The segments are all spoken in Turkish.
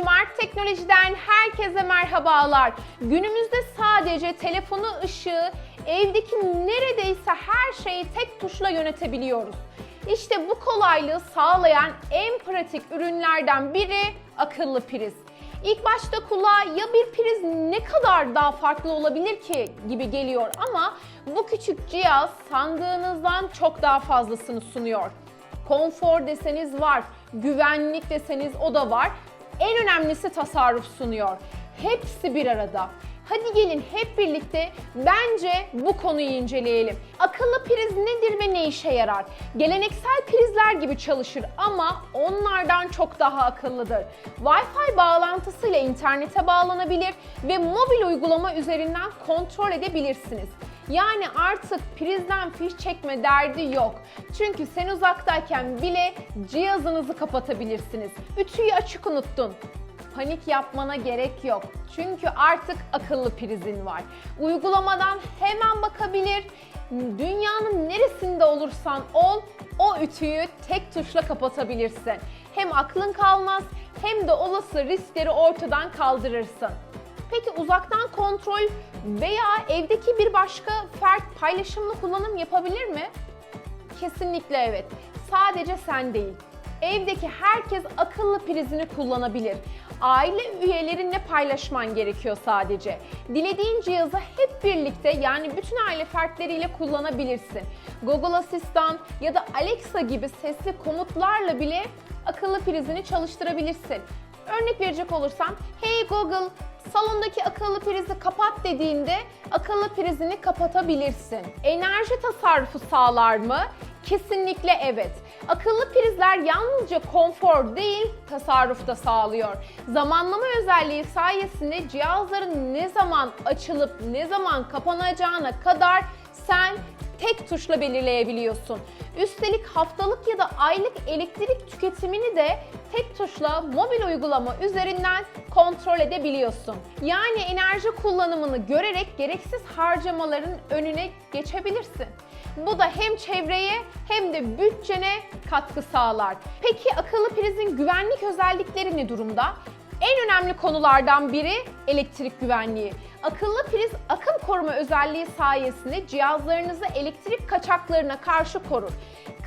Smart Teknolojiden herkese merhabalar. Günümüzde sadece telefonu ışığı, evdeki neredeyse her şeyi tek tuşla yönetebiliyoruz. İşte bu kolaylığı sağlayan en pratik ürünlerden biri akıllı priz. İlk başta kulağa ya bir priz ne kadar daha farklı olabilir ki gibi geliyor ama bu küçük cihaz sandığınızdan çok daha fazlasını sunuyor. Konfor deseniz var, güvenlik deseniz o da var. En önemlisi tasarruf sunuyor. Hepsi bir arada. Hadi gelin hep birlikte bence bu konuyu inceleyelim. Akıllı priz nedir ve ne işe yarar? Geleneksel prizler gibi çalışır ama onlardan çok daha akıllıdır. Wi-Fi bağlantısıyla internete bağlanabilir ve mobil uygulama üzerinden kontrol edebilirsiniz. Yani artık prizden fiş çekme derdi yok. Çünkü sen uzaktayken bile cihazınızı kapatabilirsiniz. Ütüyü açık unuttun. Panik yapmana gerek yok. Çünkü artık akıllı prizin var. Uygulamadan hemen bakabilir. Dünyanın neresinde olursan ol, o ütüyü tek tuşla kapatabilirsin. Hem aklın kalmaz hem de olası riskleri ortadan kaldırırsın. Peki uzaktan kontrol veya evdeki bir başka fert paylaşımlı kullanım yapabilir mi? Kesinlikle evet. Sadece sen değil. Evdeki herkes akıllı prizini kullanabilir. Aile üyelerinle paylaşman gerekiyor sadece. Dilediğin cihazı hep birlikte yani bütün aile fertleriyle kullanabilirsin. Google Asistan ya da Alexa gibi sesli komutlarla bile akıllı prizini çalıştırabilirsin. Örnek verecek olursam, hey Google salondaki akıllı prizi kapat dediğinde akıllı prizini kapatabilirsin. Enerji tasarrufu sağlar mı? Kesinlikle evet. Akıllı prizler yalnızca konfor değil, tasarruf da sağlıyor. Zamanlama özelliği sayesinde cihazların ne zaman açılıp ne zaman kapanacağına kadar sen tek tuşla belirleyebiliyorsun. Üstelik haftalık ya da aylık elektrik tüketimini de tek tuşla mobil uygulama üzerinden kontrol edebiliyorsun. Yani enerji kullanımını görerek gereksiz harcamaların önüne geçebilirsin. Bu da hem çevreye hem de bütçene katkı sağlar. Peki akıllı prizin güvenlik özellikleri ne durumda? En önemli konulardan biri elektrik güvenliği. Akıllı priz akım koruma özelliği sayesinde cihazlarınızı elektrik kaçaklarına karşı korur.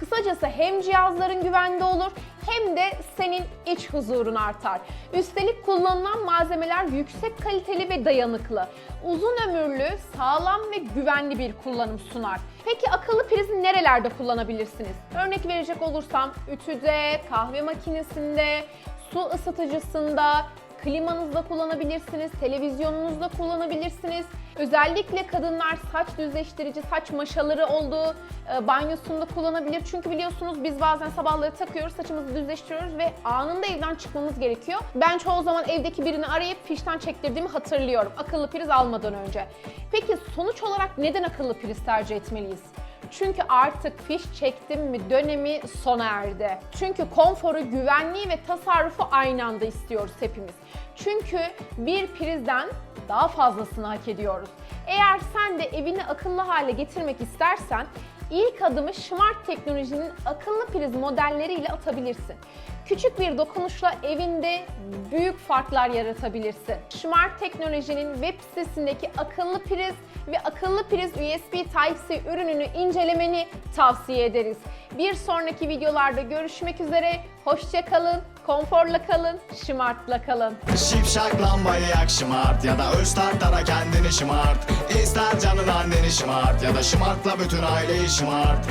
Kısacası hem cihazların güvende olur hem de senin iç huzurun artar. Üstelik kullanılan malzemeler yüksek kaliteli ve dayanıklı. Uzun ömürlü, sağlam ve güvenli bir kullanım sunar. Peki akıllı prizi nerelerde kullanabilirsiniz? Örnek verecek olursam ütüde, kahve makinesinde, su ısıtıcısında, klimanızda kullanabilirsiniz, televizyonunuzda kullanabilirsiniz. Özellikle kadınlar saç düzleştirici, saç maşaları olduğu e, banyosunda kullanabilir. Çünkü biliyorsunuz biz bazen sabahları takıyoruz, saçımızı düzleştiriyoruz ve anında evden çıkmamız gerekiyor. Ben çoğu zaman evdeki birini arayıp fişten çektirdiğimi hatırlıyorum akıllı priz almadan önce. Peki sonuç olarak neden akıllı priz tercih etmeliyiz? Çünkü artık fiş çektim mi dönemi sona erdi. Çünkü konforu, güvenliği ve tasarrufu aynı anda istiyoruz hepimiz. Çünkü bir prizden daha fazlasını hak ediyoruz. Eğer sen de evini akıllı hale getirmek istersen ilk adımı Smart Teknoloji'nin akıllı priz modelleriyle atabilirsin. Küçük bir dokunuşla evinde büyük farklar yaratabilirsin. Smart Teknoloji'nin web sitesindeki akıllı priz ve akıllı priz USB Type-C ürününü incelemeni tavsiye ederiz. Bir sonraki videolarda görüşmek üzere. Hoşça kalın, konforla kalın, şımartla kalın. Şipşak lambayı yak şımart Ya da öz kendini şımart İster canın anneni şımart Ya da şımartla bütün aileyi şımart